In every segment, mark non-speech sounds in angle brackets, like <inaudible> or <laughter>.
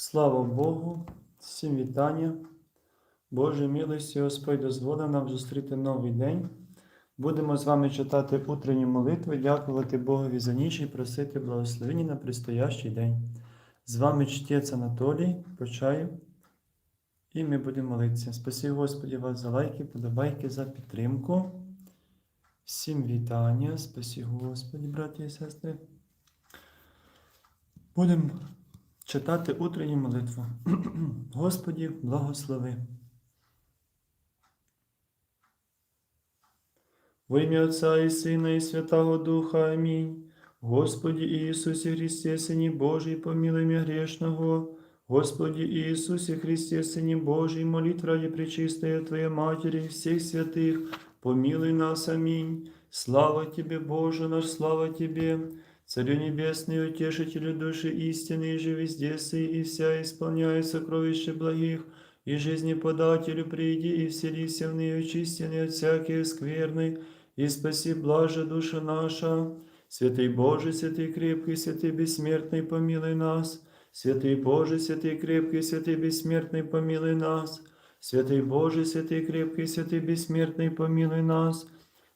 Слава Богу, всім вітання. Боже милості, Господь дозволив нам зустріти новий день. Будемо з вами читати утренні молитви, дякувати Богові за ніч і просити благословення на предстоящий день. З вами чтець Анатолій, почаю, і ми будемо молитися. Спасибо Господі вас за лайки, подобайки, за підтримку. Всім вітання, спасибо Господі, браті і сестри. Будемо читати утренню молитву. <clears throat> Господі, благослови. Во ім'я Отця і Сина, і Святого Духа. Амінь. Господі Ісусі Христе, Сині Божий, помилуй мя грешного. Господи Иисусе Христе, Сыне Божий, молитв ради Пречистая Твоя Матери и всех святых, помилуй нас, аминь. Слава Тебе, Боже наш, слава Тебе, Царю Небесный, Утешителю души истины, и же везде сы, и вся исполняя сокровища благих, и жизнеподателю приди, и вселися в нее очистенный от всякой скверной, и спаси блаже душа наша. Святый Боже, святый крепкий, святый бессмертный, помилуй нас. Святый Боже, святый крепкий, святый бессмертный, помилуй нас. Святый Боже, святый крепкий, святый бессмертный, помилуй нас.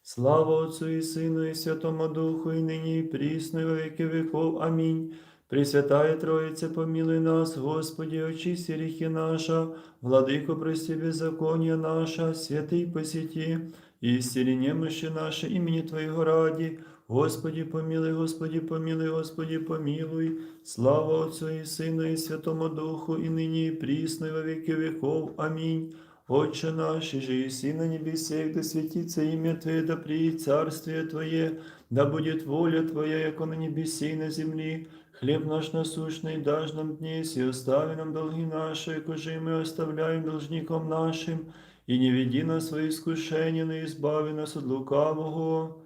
Слава Отцу и Сыну и Святому Духу, и ныне и присно, и во веки веков. Аминь. Пресвятая Троица, помилуй нас, Господи, очисти грехи наша, Владыко, прости беззаконие наша, святый посети, и исцели немощи наши имени Твоего ради, Господи, помилуй, Господи, помилуй, Господи, помилуй. Слава Отцу и Сыну и Святому Духу, и ныне и присно, и во веки веков. Аминь. Отче наш, же и на небесех, да светится имя Твое, да приедет царствие Твое, да будет воля Твоя, яко на небесе и на земли. Хлеб наш насущный дашь нам днесь, и остави нам долги наши, яко же и мы оставляем должником нашим, и не веди нас в свои искушения, но избави нас от лукавого.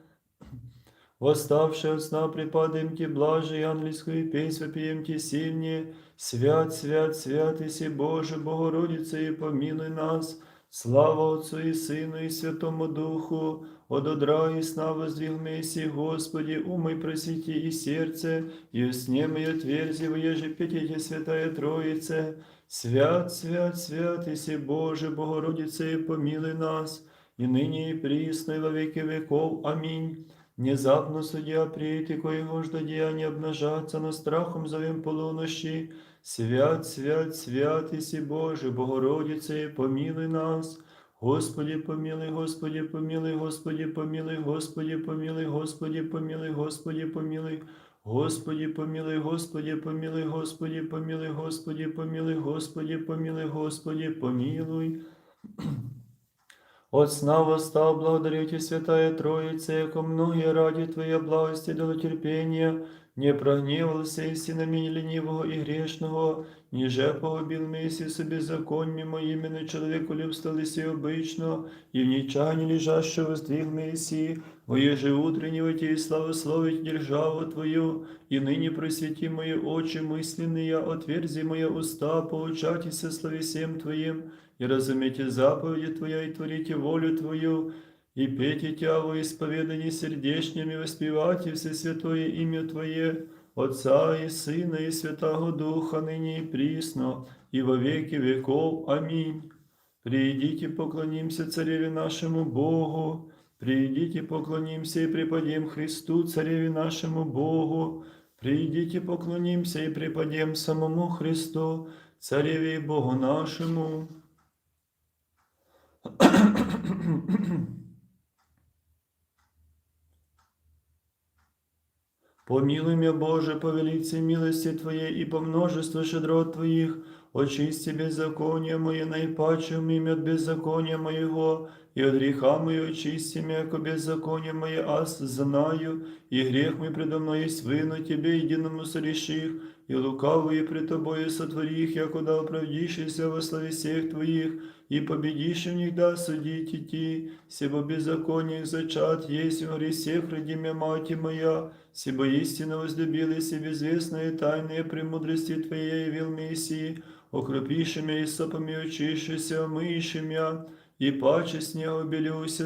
Восставши сна припадаем Ти, блажи, ангельскую песнь вопием Ти сильнее. Свят, свят, свят, Боже, Богородица, и помилуй нас. Слава Отцу и Сыну и Святому Духу, от одра и сна воздвиг Месси, Господи, умой просвети и сердце, и усне мое отверзи, воеже пятите Святая Троице. Свят, свят, свят, Боже, Богородица, и помилуй нас, и ныне и присно, и во веки веков. Аминь. Внезапно судья прийти, коего жда деяния обнажаться, но страхом зовем полунощи. Свят, свят, свят, Иси Боже, Богородице, помилуй нас. Господи, помилуй, Господи, помилуй, Господи, помилуй, Господи, помилуй, Господи, помилуй, Господи, помилуй. Господи, помилуй, Господи, помилуй, Господи, помилуй, Господи, помилуй, Господи, помилуй, Господи, помилуй. От сна восстал, благодарю Святая Троица, яко многие ради Твоей благости до терпения, не прогневался и мені ленивого и грешного, ніже погубил Месси собі законні моїми, не чоловіку любсталися обично, і в нічані лежащего воздвиг Месси, воеже утреннего Тебе славословить державу Твою, и ныне просвети мои очи мысленные, отверзи мои уста, поучайтесь славе всем Твоим, и разумейте заповеди Твоя, и творите волю Твою, и пейте Тя во исповедании сердечными, воспевайте все святое имя Твое, Отца и Сына и Святого Духа, ныне и присно, и во веки веков. Аминь. Придите, поклонимся Цареве нашему Богу, придите, поклонимся и преподем Христу, Цареве нашему Богу, придите, поклонимся и преподем самому Христу, Цареве Богу нашему. Помилуй Боже, по велице милости Твоей и по множеству щедрот Твоих, очисти беззаконие мое наипачем имя от беззакония моего, и от греха моего очисти меня, яко беззаконие мое аз знаю, и грех мой предо мной есть вину Тебе единому сореших, и лукавые пред Тобою сотворих, якуда оправдишься во славе всех Твоих, и победишь в них да судить идти, себо беззаконие зачат есть в гресе родимя мати моя, себо истинно возлюбились и безвестные тайные премудрости Твоей явил Мессии, окропиши меня и сопами очишися, омыиши меня, и паче с него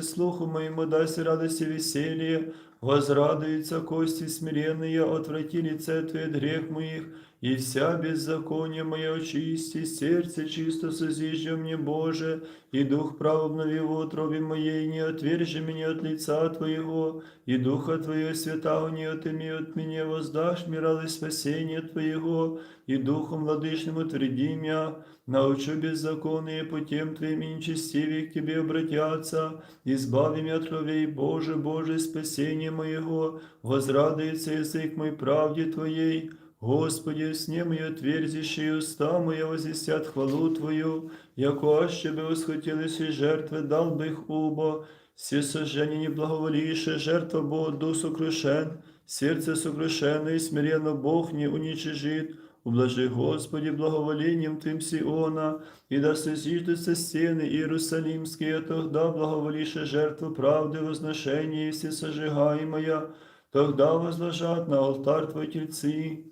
слуху моему дасть радость и веселье, возрадуются кости смиренные, отврати лице Твое грех моих, и вся беззаконие мое очисти, сердце чисто созижди мне, Боже, и дух прав обнови в утробе моей, не отвержи меня от лица Твоего, и духа Твоего святого не отыми от меня, воздашь мне радость спасения Твоего, и духом владычным утверди меня, научу беззаконные путем Твоим и нечестивее к Тебе обратятся, избави меня от кровей, Боже, Боже, спасение моего, возрадуется язык мой правде Твоей, Господи, сне мое отверзище, и уста моя возвестят хвалу Твою, яко аще бы восхотелись и жертвы, дал бы их убо, все сожжения не благоволише, жертва Бога дух сокрушен, сердце сокрушено и смиренно Бог не уничижит, Ублажи, Господи, благоволением Твим Сиона, и да созиждутся стены Иерусалимские, тогда благоволише жертву правды, возношения и все сожигаемая, тогда возложат на алтарь Твой тельцы.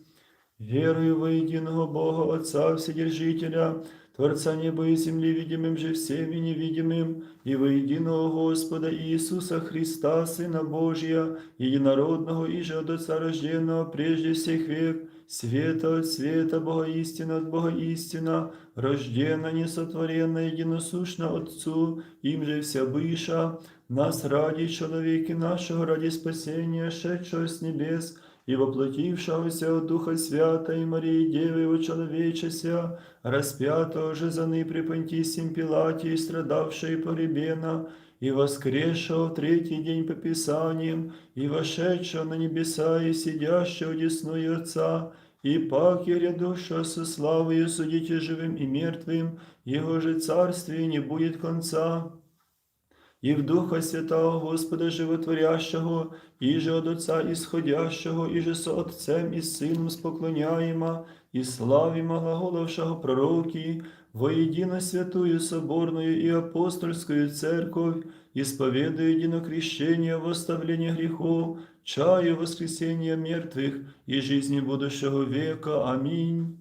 Верую во единого Бога, Отца Вседержителя, Творца неба и земли, видимым же всем и невидимым, и во единого Господа Иисуса Христа, Сына Божия, единородного и же от Отца рожденного прежде всех век, света от света, Бога истина от Бога истина, рождена, несотворенна, единосущна Отцу, им же вся быша, нас ради человеки нашего, ради спасения, шедшего с небес, и воплотившегося от Духа Свята и Марии Девы его человечеся, распятого же за ны при Понтисим Пилате и страдавшего и погребена, и воскресшего в третий день по Писаниям, и вошедшего на небеса, и сидящего десную Отца, и пак и рядущего со славою судите живым и мертвым, Его же царствие не будет конца и в Духа Святого Господа Животворящего, и же от Отца Исходящего, и же со Отцем и Сыном споклоняема, и славимо глаголовшего пророки, воедино святую соборную и апостольскую церковь, исповедую едино крещение в оставление грехов, чаю воскресения мертвых и жизни будущего века. Аминь.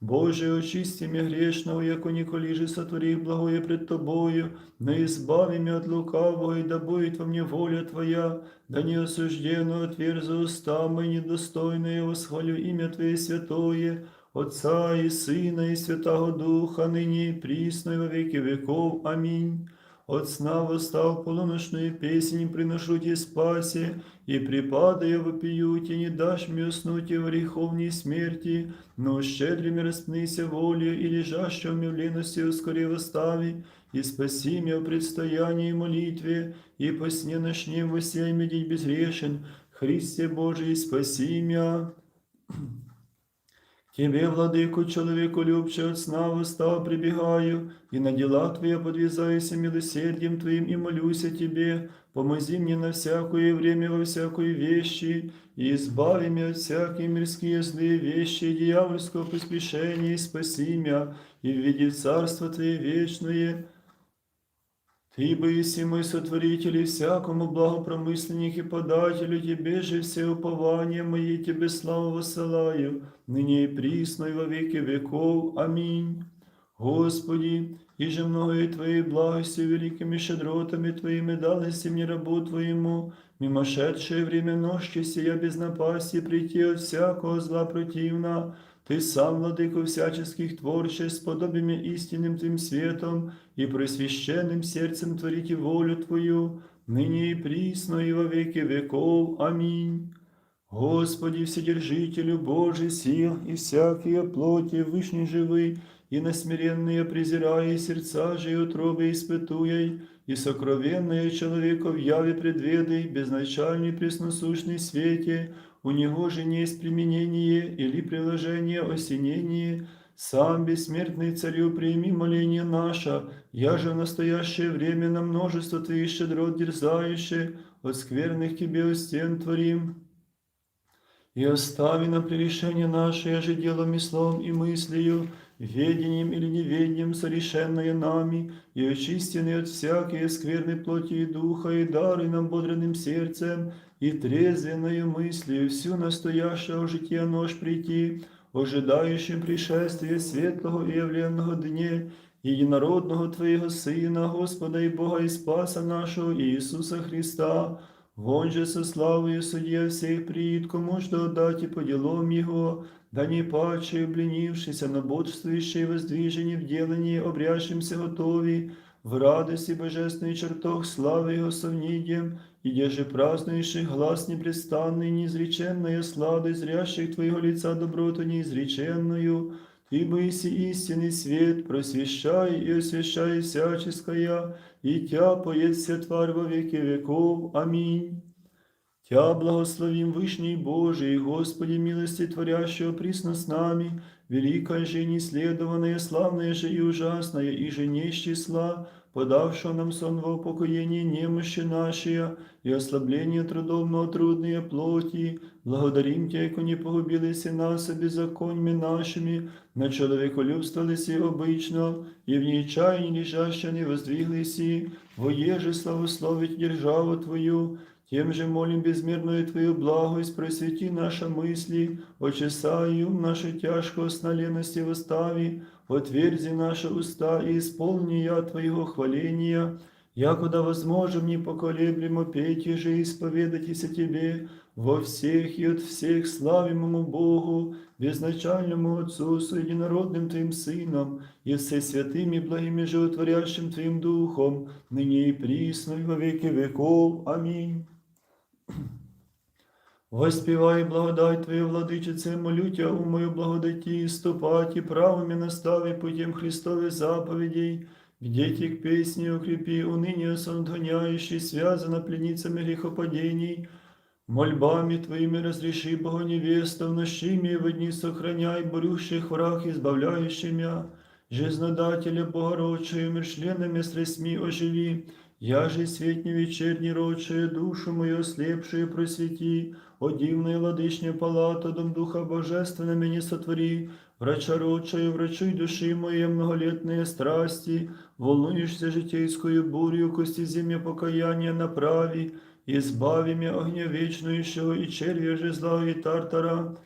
Боже, очисти меня грешного, яко николи же сотвори благое пред Тобою, но избави меня от лукавого, и да будет во мне воля Твоя, да не осужденно отверзу уста мои недостойные, восхвалю имя Твое святое, Отца и Сына и Святого Духа, ныне и присно и во веки веков. Аминь. От сна восстал полуночную песнь, приношу тебе спаси, и припадая вопию, не дашь мне уснуть и в греховней смерти, но щедрыми распнися волею и лежащего мне в лености ускори восстави, и спаси меня в предстоянии и молитве, и по сне ночнем восяй медить безгрешен, Христе Божий, спаси меня. Тебе, владыку, человеку любче от сна восстал прибегаю, и на дела Твои подвізаюся милосердием Твоим и молюся Тебе, помози мне на всякое время во всякой вещи, и избави меня от всякие мирские злые вещи и дьявольского поспешения, и спаси меня, и введи в царство Твое вечное, ты боиси мой сотворитель и всякому благопромысленник и подателю, Тебе же все упования мои, Тебе славу высылаю, ныне и присно и во веки веков. Аминь. Господи, и же многое Твоей благостью, великими щедротами Твоими дались мне рабу Твоему, мимошедшее время ночи сия без напасти прийти от всякого зла противна, Ты сам, владыко всяческих творчеств, сподобими истинным Твоим светом и просвященным сердцем творите волю Твою, ныне и присно и во веки веков. Аминь. Господи, Вседержителю Божий сил и всякие плоти вышний живый, и на смиренные презирая сердца же и утробы испытуя, и сокровенное человека в яве предведай, безначальный пресносущный свете, у него же не есть применение или приложение осенение, сам бессмертный царю прими моление наше, я же в настоящее время на множество твоих щедрот дерзающие, от скверных тебе стен творим. И остави на прегрешение наше, я же делом и словом и мыслью, ведением или неведением совершенное нами, и очистенные от всякой скверной плоти и духа, и дары нам бодренным сердцем, и трезвенною мыслью всю настоящего жития нож прийти, ожидающим пришествия светлого и явленного дне, единородного Твоего Сына, Господа и Бога и Спаса нашего Иисуса Христа, Вон же со славою судья всех приид, кому ж отдать и по делам его, да не паче, обленившийся, но бодствующий воздвижение в делании, обрящимся готови, в радости божественный чертог славы его совнидием, и деже празднующих глаз непрестанный, неизреченная сладость зрящих твоего лица доброту неизреченную, ты быси истинный свет, просвещай и освящай всяческая, и Тя поет вся тварь во веки веков. Аминь. Тя благословим Вышний Божий, Господи милости творящего присно с нами, великая же и неследованная, славная же и ужасная, и же не из числа, подавшего нам сон во упокоение немощи нашей и ослабление трудов трудные плоти, благодарим Тя, яко не погубились нас беззаконьми нашими, на человеколюбствовались обычно, и в ней чаянии лежаще не воздвиглись, воеже славословить державу Твою, тем же молим безмерную Твою благость, просвети наши мысли, очесай ум наши тяжкого сна лености восстави, отверзи наши уста и исполни я Твоего хваления, якуда возможем непоколеблемо петь и же исповедайтесь о Тебе во всех и от всех славимому Богу, безначальному Отцу, с единородным Твоим Сыном, и все святым и благим и животворящим Твоим Духом, ныне и присно и во веки веков. Аминь. Воспівай благодать Твою, владичице, молю Тя у мою благодаті, ступати правами настави путем Христовых заповедей, где Ти к песне укрепи, уныние сондгоняющий, связано пленницами грехопадений, мольбами Твоими разреши, Бога невеста, в нощими в дни сохраняй, борющих враг, избавляющий мя, жизнодателя Богородчою, миршленными страстьми оживи, я же свет не вечерний рочая, душу мою ослепшую просвети, о дивная владычня палата, дом Духа Божественного меня сотвори, врача рочая, врачуй души моей многолетные страсти, волнуешься житейскую бурью, кости земля покаяния направи, избави меня огня вечнующего и червя же зла тартара,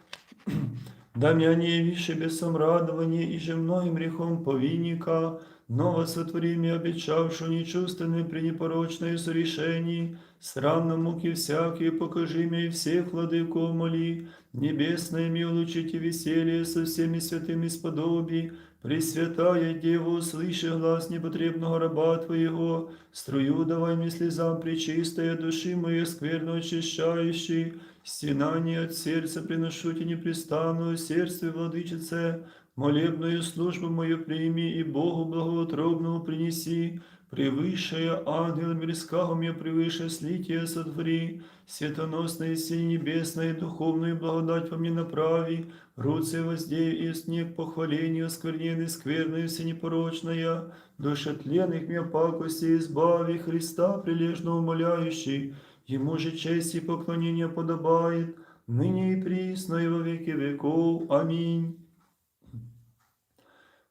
<clears throat> да меня не явишь бесом радования и же многим грехом повинника, Ново сотвори мне обещавшую нечувственную при непорочной сорешении, срамно муки всякие покажи мне и всех владыков моли, небесное ми улучите веселье со всеми святыми сподоби, Пресвятая Дева, услыши глаз непотребного раба Твоего, струю давай мне слезам пречистая души моей скверно очищающей, стенание от сердца приношу тебе непрестанную сердце владычице, молебную службу мою прими и Богу благоутробному принеси, превыше ангела мирского мне превыше слития сотвори, светоносной силе небесной духовную благодать по мне направи, руце воздею и снег похвалению скверненной, скверной, всенепорочная, душе тленных мне пакости избави Христа прилежно умоляющий, Ему же честь и поклонение подобает, ныне и присно и во веки веков. Аминь.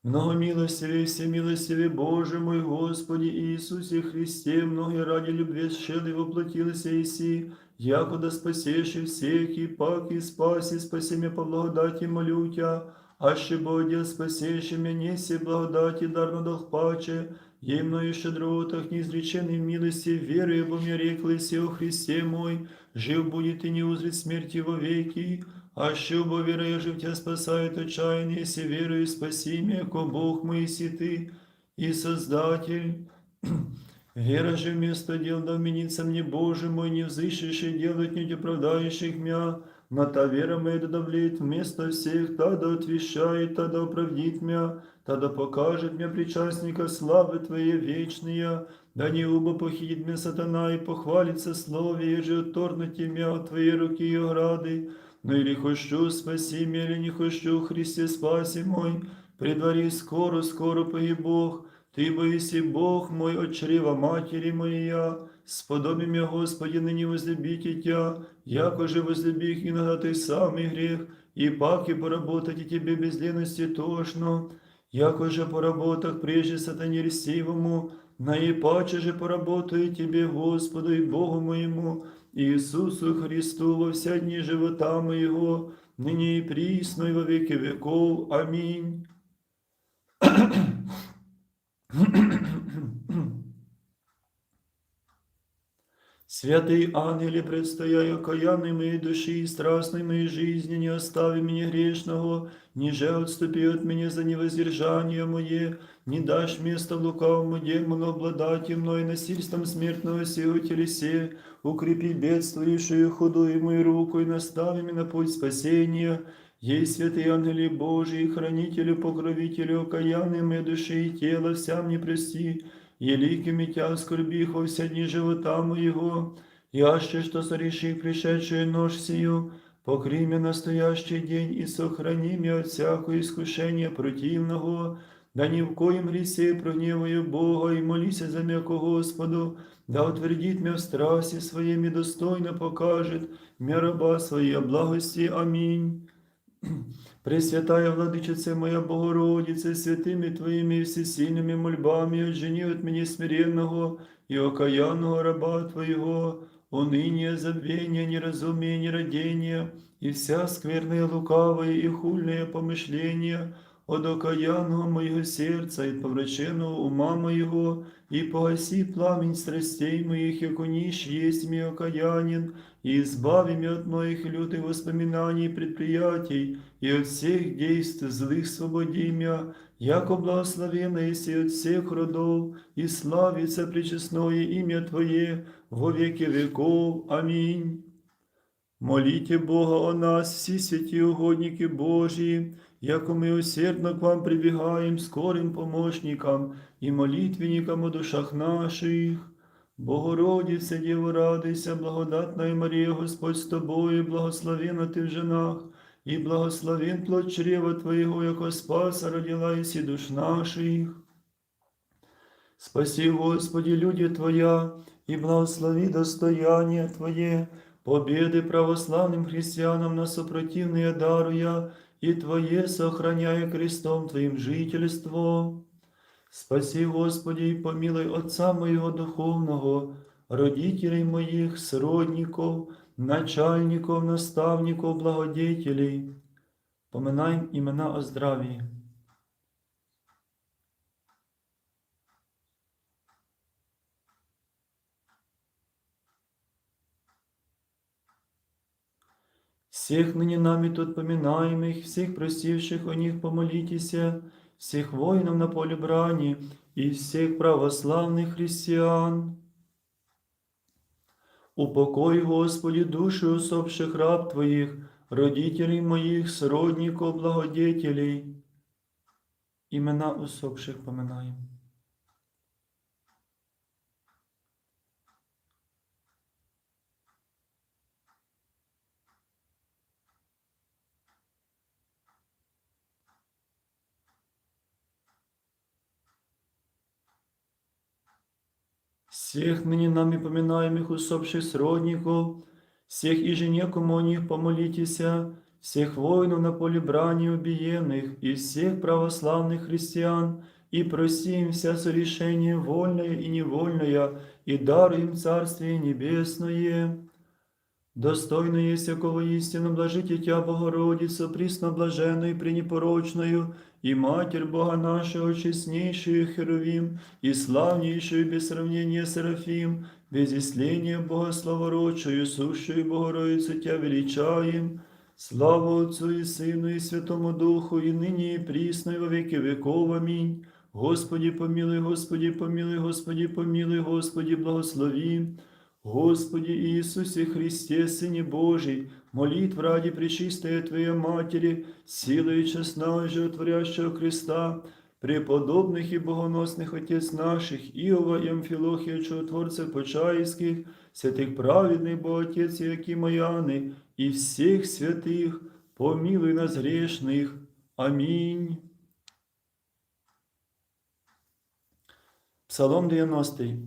Многомилостивый, всемилостивый Боже мой, Господи Иисусе Христе, многие ради любви шели воплотился Иси, якуда спасеши всех, и пак и спаси, спаси меня по благодати молю Тя, аще Богодя спасеши меня, неси благодати, дарно дох паче, ей мною щедротах, неизреченной милости, верою обо мне реклися о Христе мой, жив будет и не узрит смерти во веки, а що бо віра життя спасает отчаяние, если верою спаси меня, ко Бог мой си ты и Создатель. <clears throat> Вера же вместо дел да вменится мне, Боже мой, не взыщешь и делать не оправдающих мя, на та вера моя да давлеет вместо всех, та да отвещает, та да оправдит мя, та да покажет мне причастника славы Твоей вечные, да не убо похитит меня сатана и похвалится слове, еже отторнуть мя от Твоей руки и ограды, но или хочу спаси меня, или не хочу, Христе спаси мой, при дворе скоро, скоро погиб Бог, Ты боиси Бог мой, от чрева матери моя, сподоби меня, Господи, ныне возлюбите Тя, яко же возлюбих иногда Ты самый грех, и паки поработать и Тебе без лености тошно, яко же по работах прежде сатане ресивому, наипаче же поработаю Тебе, Господу и Богу моему, Иисусу Христу во вся дні живота моего, нині и прісно, и во веки веков. Аминь. Святый ангеле, предстояй окаянной моей души и страстной моей жизни, не остави меня грешного, ниже отступи от меня за невоздержание мое, не дашь места лукавому демону обладать и мной насильством смертного сего телесе, укрепи бедствующую худую мою руку и настави меня на путь спасения. Ей, святый ангели Божий, хранителю, покровителю, окаянной моей души и тела, вся мне прости, еликими тя скорбих во все дни живота моего, яще, что сореши пришедшую ночь сию, покри меня настоящий день и сохрани меня от всякого искушения противного, да ни в коем гресе прогневаю Бога и молися за м'яко Господу, да утвердит меня в страсти своими достойно покажет, мя раба своей благости. Аминь. Пресвятая Владычице моя Богородице, святими Твоими всесильными мольбами, отжени от меня смиренного и окаянного раба Твоего, уныние, забвение, неразумие, нерадение, и вся скверная, лукавая и хульное помышления от окаянного моего сердца и повраченного ума моего, и погаси пламень страстей моих, яко нищ есть ми окаянин, и избави меня от моих лютых воспоминаний и предприятий, и от всех действий злых свободи меня, яко благословенно есть от всех родов, и славится пречестное имя Твое во веки веков. Аминь. Молите Бога о нас, всі святі угодники Божії, яко ми усердно к вам прибігаємо скорим помощникам і молитвенникам о душах наших. Богородице, Діво, радуйся, благодатна Марія, Господь з тобою, благословена ти в женах, і благословен плод чрева Твоєго, яко спаса родила єсі душ наших. Спаси, Господи, люди Твоя, и благослови достояние Твое, победы православным христианам на сопротивные даруя, и Твое сохраняя крестом Твоим жительство. Спаси, Господи, и помилуй Отца моего духовного, родителей моих, сродников, начальников, наставников, благодетелей. Поминаем имена о здравии. Всех ныне нами тут поминаемых, всех просивших о них помолитеся, всех воинов на поле брани и всех православных христиан. Упокой, Господи, души усопших раб Твоих, родителей моих, сродников, благодетелей. Имена усопших поминаем. всех ныне нами поминаемых усопших сродников, всех и жене, кому о них помолитеся, всех воинов на поле брани убиенных и всех православных христиан, и просим вся сорешение вольное и невольное, и даруем Царствие Небесное. Достойно есть якого истину блажите Тя, Богородица, пресноблаженную и пренепорочную, и Матерь Бога нашего, честнейшую Херувим, и славнейшую без сравнения Серафим, без исления Бога славородшую, сущую Богородицу Тя величаем, Слава Отцу и Сыну и Святому Духу, и ныне и присно, и во веки веков. Аминь. Господи, помилуй, Господи, помилуй, Господи, помилуй, Господи, благослови. Господи Иисусе Христе, Сыне Божий, молитв ради Пречистая Твоей Матери, силой и честного животворящего креста, преподобных и богоносных Отец наших, Иова и Амфилохия, чудотворцев Почаевских, святых праведных Боготец Якима Яны, и всех святых, помилуй нас грешных. Аминь. Псалом 90.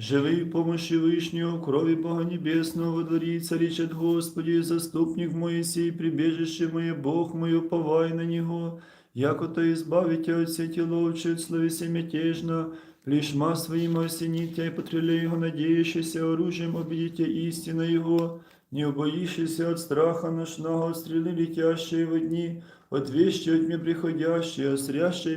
Живий в помощи Вышнего, крови Бога Небесного, во дворі царичет Господи, заступник Моисей, прибежище мое, Бог мой, уповай на Него, яко то избавите от сети ловче, словеся мятежно, плешма своим осените, и потреле Его, надеющийся оружием обидите истина Его, не убоишься от страха ночного, от стрелы летящие в дни, от вещи от мне приходящие,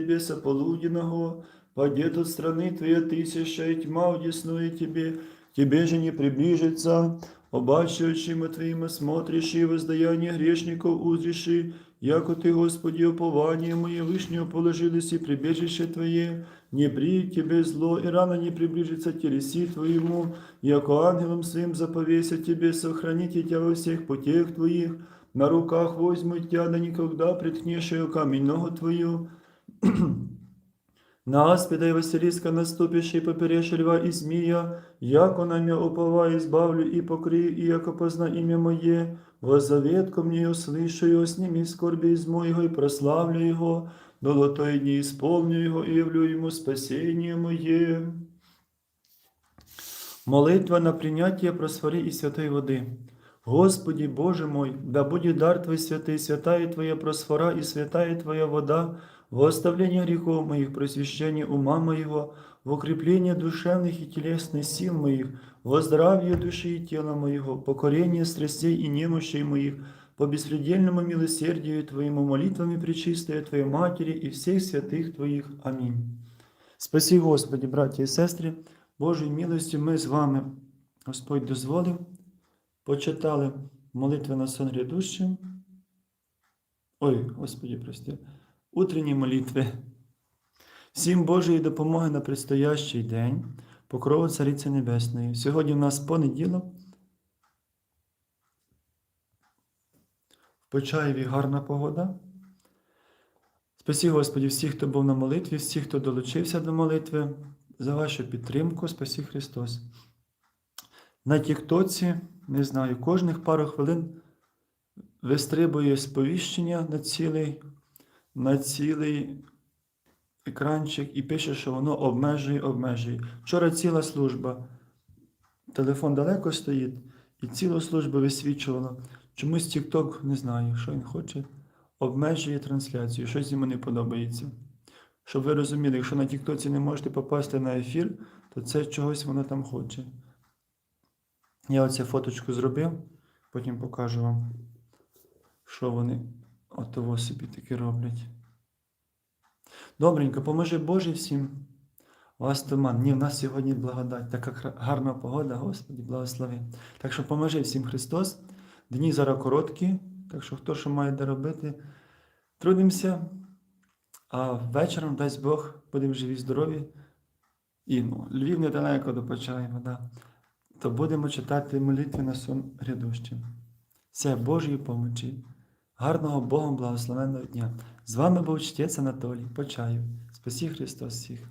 беса полуденного, Падет от страны Твоя тысяча, и тьма удесную Тебе, Тебе же не приближится, обаче очима Твоими смотришь и воздаяние грешников узриши, яко Ты, Господи, упование мое вышнее положилось и прибежище Твое, не приит Тебе зло, и рано не приближится телеси Твоему, яко ангелом своим заповеся Тебе, сохраните Тебя во всех путях Твоих, на руках возьму Тебя, да никогда приткнешь ее камень ногу Твою, <clears throat> на аспида и Василиска наступишь и поперешь льва и змея, яко на мя упова избавлю и покрию, и яко позна имя мое, воззовет ко мне услышу его, сними скорби из моего и прославлю его, долотой дни исполню его и явлю ему спасение мое. Молитва на принятие просвори и святой воды. Господи Боже мой, да будет дар Твой святый, святая Твоя просфора и святая Твоя вода, во оставление грехов моих, просвящение ума моего, в укрепление душевных и телесных сил моих, во здравие души и тела моего, покорение страстей и немощей моих, по беспредельному милосердию Твоему молитвами пречистая Твоей Матери и всех святых Твоих. Амінь. Спаси, Господи, браті і сестри, Божою милостю ми з вами, Господь дозволив, почитали молитви на сон грядущим. Ой, Господи, прости, утренні молитви. Всім Божої допомоги на предстоящий день, покрову Цариці Небесної. Сьогодні в нас понеділок. В Почаєві гарна погода. Спасі, Господі, всіх, хто був на молитві, всіх, хто долучився до молитви, за вашу підтримку. Спасі Христос. На Тіктоці, не знаю, кожних пару хвилин вистрибує сповіщення на цілий, на цілий екранчик і пише, що воно обмежує, обмежує. Вчора ціла служба. Телефон далеко стоїть, і цілу службу висвічувало. Чомусь TikTok, не знаю, що він хоче, обмежує трансляцію, щось йому не подобається. Щоб ви розуміли, якщо на Тіктоці не можете попасти на ефір, то це чогось воно там хоче. Я оце фоточку зробив, потім покажу вам, що вони отого собі таки роблять. Добренько, поможи Боже всім. Вас туман. Ні, в нас сьогодні благодать. Така гарна погода, Господі, благослови. Так що поможи всім Христос. Дні зараз короткі, так що хто що має де робити, трудимося. А вечором, дасть Бог, будемо живі, здорові. І ну, Львів недалеко до Почаєва, да. то будемо читати молитви на сон грядущим. Все Божої помочі. Гарного Богом благословенного дня. З вами був чтець Анатолій Почаю. Спасі Христос всіх.